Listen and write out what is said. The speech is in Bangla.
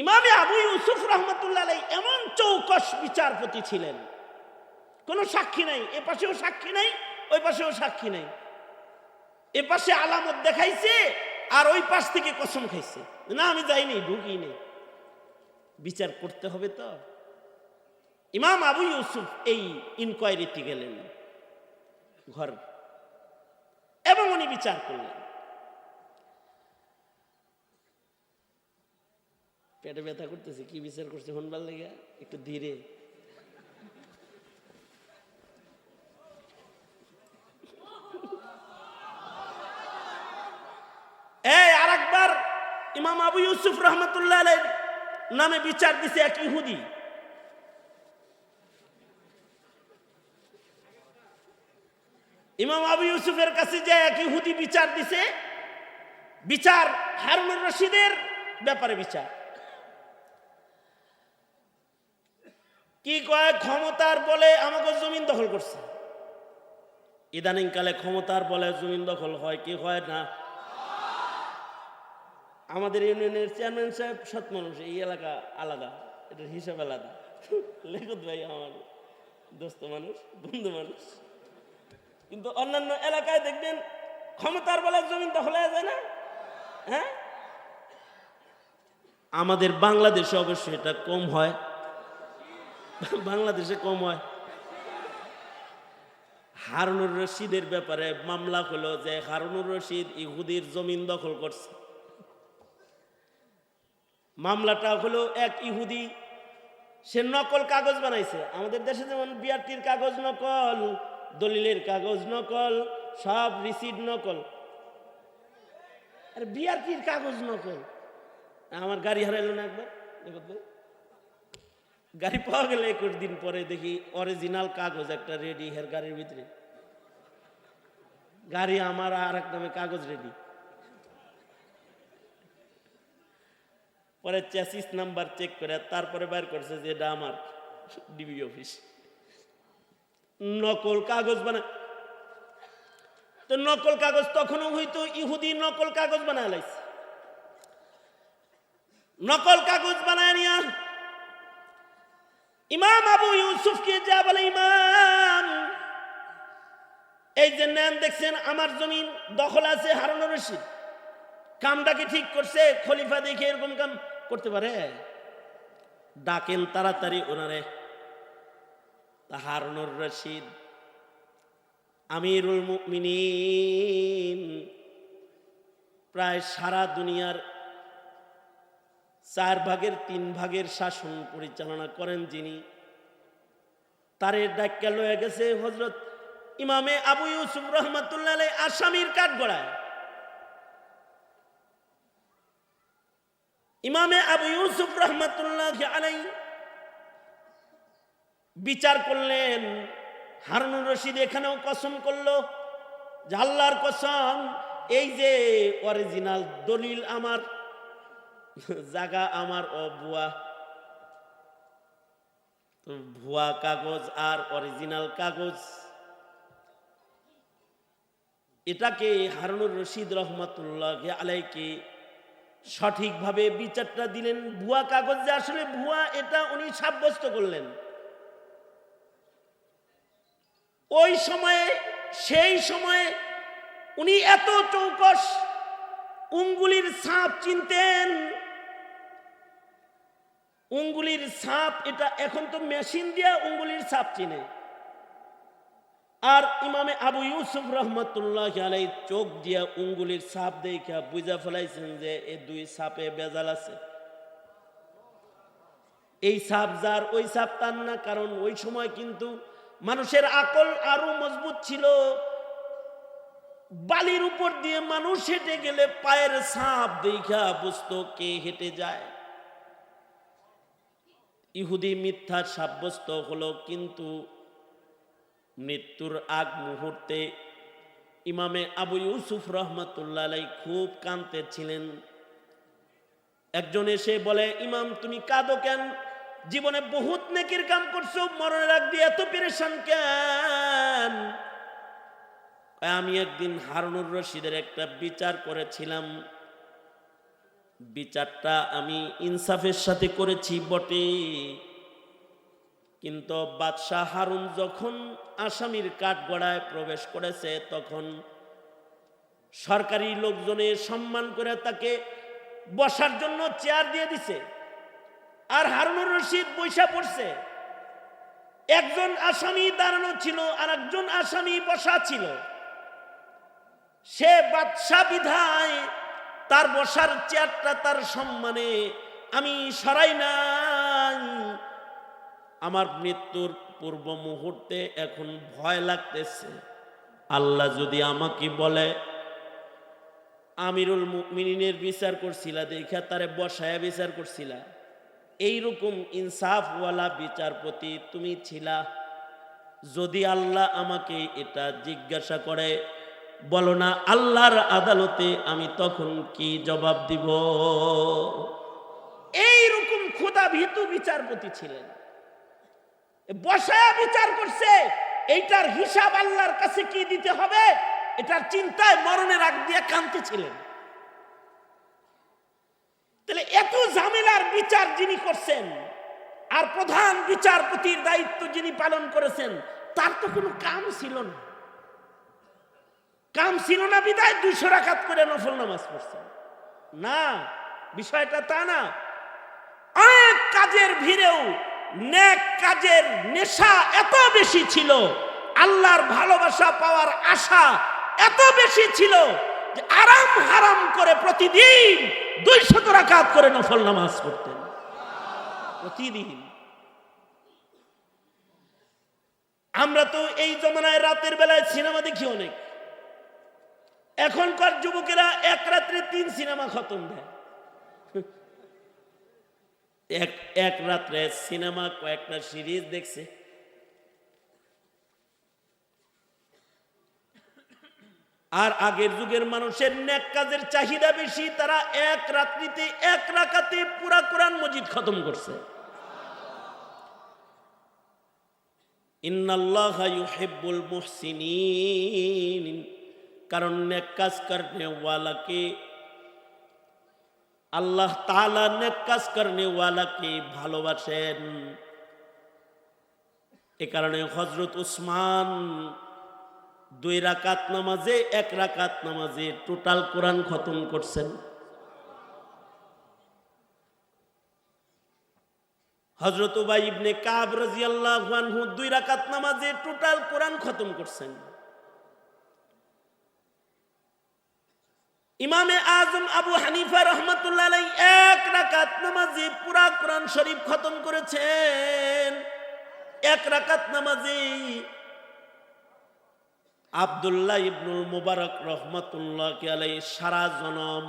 ইমামে আবু ইউসুফ রহমতুল্লাহ এমন চৌকস বিচারপতি ছিলেন। কোনো সাক্ষী নাই, এ পাশেও সাক্ষী নাই, ওই পাশেও সাক্ষী নাই। এ পাশে আলামত দেখাইছে আর ওই পাশ থেকে কসম খাইছে। না, আমি যাইনি, ঢুকি নেই। বিচার করতে হবে তো। ইমাম আবু ইউসুফ এই ইনকোয়ারিতে গেলেন। ঘর। এবং উনি বিচার করলেন। পেটে ব্যথা করতেছে, কি বিচার করছে? হনবার লেগে একটু ধীরে। এই আর একবার ইমাম আবু ইউসুফ রহমতুল্লাহ নামে বিচার দিছে এক ইহুদি। ইমাম আবু ইউসুফের কাছে যে এক ইহুদি বিচার দিছে। বিচার হারুনুর রশিদের ব্যাপারে বিচার। কি কয়, ক্ষমতার বলে আমাকে জমিন দখল করছে। ইদানিং কালে ক্ষমতার বলে জমিন দখল হয়, কি হয় না? আমাদের ইউনিয়নের চেয়ারম্যান সাহেব সৎ মানুষ, এই এলাকা আলাদা, এটার হিসাব আলাদা। লেখত ভাই আমার দোস্ত মানুষ, বন্ধু মানুষ। কিন্তু অন্যান্য এলাকায় দেখবেন, ক্ষমতার বলে জমিন দখল হয়ে যায় না? হ্যাঁ? আমাদের বাংলাদেশে অবশ্যই এটা কম হয়। বাংলাদেশে কম হয়। হারুনুর রশিদের ব্যাপারে মামলা হলো যে হারুনুর রশিদ ইহুদির জমিন দখল করছে। মামলাটা হলো এক ইহুদি, সে নকল কাগজ বানাইছে। আমাদের দেশে যেমন বিআরটির কাগজ নকল, দলিলের কাগজ নকল, সব রিসিট নকল। আর বিআরটির কাগজ নকল। আমার গাড়ি হারাইলো না একবার। গাড়ি পাওয়া গেলে একুশ দিন পরে দেখি অরিজিনাল কাগজ, একটা রেডি হের গাড়ির ভিতরে। গাড়ি আমার আর এক নামে কাগজ রেডি পরে চ্যাসিস নাম্বার চেক করে তারপরে বের করছে যে এটা আমার ডিবি অফিস নকল কাগজ বানা তো নকল কাগজ তখনও হয়তো ইহুদি নকল কাগজ বানায় লাইছে। নকল কাগজ বানায় নিয়া ইমাম আবু ইউসুফকে যা বলে, ইমাম, এই যে নেন দেখছেন, আমার জমিন দখল আছে হারুন রশিদ। কামটা কি ঠিক করছে? খলিফা দেখে এরকম কাম করতে পারে? ডাকেন তাড়াতাড়ি ওনারে হারুনুর রশিদ, আমিরুল মুমিনিন, প্রায় সারা দুনিয়ার চার ভাগের তিন ভাগের শাসন পরিচালনা করেন যিনি। তারে ডাক্কা লয়ে গেছে হজরত ইমামে আবু ইউসুফ রহমতুল্লাহ আসামির কাঠগড়ায়। ইমামে আবু ইউসুফ রহমতুল্লাহ বিচার করলেন, হারুনুর রশিদ এখানেও কসম করল, যে আল্লাহর কসম, এই যে অরিজিনাল দলিল আমার জাগা আমার ও বুয়া তো ভুয়া কাগজ আর অরিজিনাল কাগজ। এটাকে হারুনুর রশিদ রহমতুল্লাহ আলাইকে সঠিকভাবে বিচারটা দিলেন, ভুয়া কাগজ যে আসলে ভুয়া, এটা উনি সাব্যস্ত করলেন। ওই সময়ে, সেই সময়ে উনি এত চৌকস, উঙ্গুলির সাপ চিনতেন উঙ্গুলির সাপ, এটা এখন তো মেশিন দিয়ে উঙ্গুলির সাপ চিনে। আর ইমামে আবু ইউসুফ রহমতুল্লাহ আলাই চোখ দিয়া উঙ্গুলির সাপ দেখা বুঝা ফেলাইছেন যে এই দুই সাপে বেজাল আছে। এই সাপ যার, ওই সাপ তার না, কারণ ওই সময় কিন্তু মানুষের আকল আরও মজবুত ছিল। বালির উপর দিয়ে মানুষ হেঁটে গেলে পায়ের সাপ দেখা বুঝতো কে হেঁটে যায়। ইহুদি মিথ্যা সাব্যস্ত হলো, কিন্তু মৃত্যুর আগ মুহূর্তে ইমামে আবু ইউসুফ রহমতুল্লাহ খুব কাঁদতেছিলেন একজন এসে বলে, ইমাম, তুমি কাঁদো কেন? জীবনে বহুত নেকির কাম করছ, মরণের আগ দিয়ে এত পেরেশান কেন? আমি একদিন হারুনুর রশিদের একটা বিচার করেছিলাম। বিচারটা আমি ইনসাফের সাথে করেছি বটে। কিন্তু বাদশাহ হারুন যখন আসামির কাঠগড়ায় প্রবেশ করেছে, তখন সরকারি লোকজনে সম্মান করে তাকে বসার জন্য চেয়ার দিয়ে দিছে। আর হারুনুর রশিদ বৈশা পড়ছে। একজন আসামি দাঁড়ানো ছিল আর একজন আসামি বসা ছিল। সে বাদশা বিধায় তার বসার চেয়ারটা তার সম্মানে। আমি সরাই নাই। আমার মৃত্যুর পূর্ব মুহূর্তে এখন ভয় লাগতেছে। আল্লাহ যদি আমাকে বলে, আমিরুল মুমিনিনের বিচার করছিলা দেখা তারে বসায় বিচার করছিলা, এইরকম ইনসাফওয়ালা বিচারপতি তুমি ছিলা। যদি আল্লাহ আমাকে এটা জিজ্ঞাসা করে বলো না, আল্লাহর আদালতে আমি তখন কি জবাব দিব? এইরকম ক্ষুদা ভীতু বিচারপতি ছিলেন। বসায়া বিচার করছে, এইটার হিসাব আল্লাহর কাছে কি দিতে হবে? এটার চিন্তায় মরণের আগ দিয়ে কাঁদতেছিলেন তাহলে এত ঝামেলার বিচার যিনি করছেন, আর প্রধান বিচারপতির দায়িত্ব যিনি পালন করেছেন, তার তো কোনো কাম ছিল না। কাম ছিল না বিদায়, দুইশো রাখাত করে নফল নামাজ পড়ছেন। না, বিষয়টা তা না। অনেক কাজের ভিড়েও নেক কাজের নেশা এত বেশি ছিল, আল্লাহর ভালোবাসা পাওয়ার আশা এত বেশি ছিল যে আরাম হারাম করে প্রতিদিন দুইশত রাকাত করে নফল নামাজ করতেন প্রতিদিন। আমরা তো এই জমানায় রাতের বেলায় সিনেমা দেখি অনেক। এখনকার যুবকেরা এক রাত্রে তিন সিনেমা খতম দেয়। এক এক রাত্রে সিনেমা কয়েকটা সিরিজ দেখছে। আর আগের যুগের মানুষের নেক কাজের চাহিদা বেশি, তারা এক রাত্রিতে, এক রাকাতে পুরা কোরআন মজিদ খতম করছে। ইন্নাল্লাহ ইউহিব্বুল মুহসিনিন। কারণ নেক কাজ করনে ওয়ালাকে আল্লাহ তাআলা নেক কাজ করনে ওয়ালাকে ভালোবাসেন। এ কারণে হজরত উসমান দুই রাকাত নামাজে, এক রাকাত নামাজে টোটাল কোরআন খতম করছেন। হজরত উবাই ইবনে কাব রাদিয়াল্লাহু আনহু দুই রাকাত নামাজে টোটাল কোরআন খতম করছেন। ইমামে আজম আবু হানিফা রহমতুল্লাহ এক রাকাত নামাজে পুরা কোরআন শরীফ খতম করেছেন। এক রাকাত নামাজে আবদুল্লাহ ইবনুল মুবারক রহমতুল্লাহ আলাই সারা জনম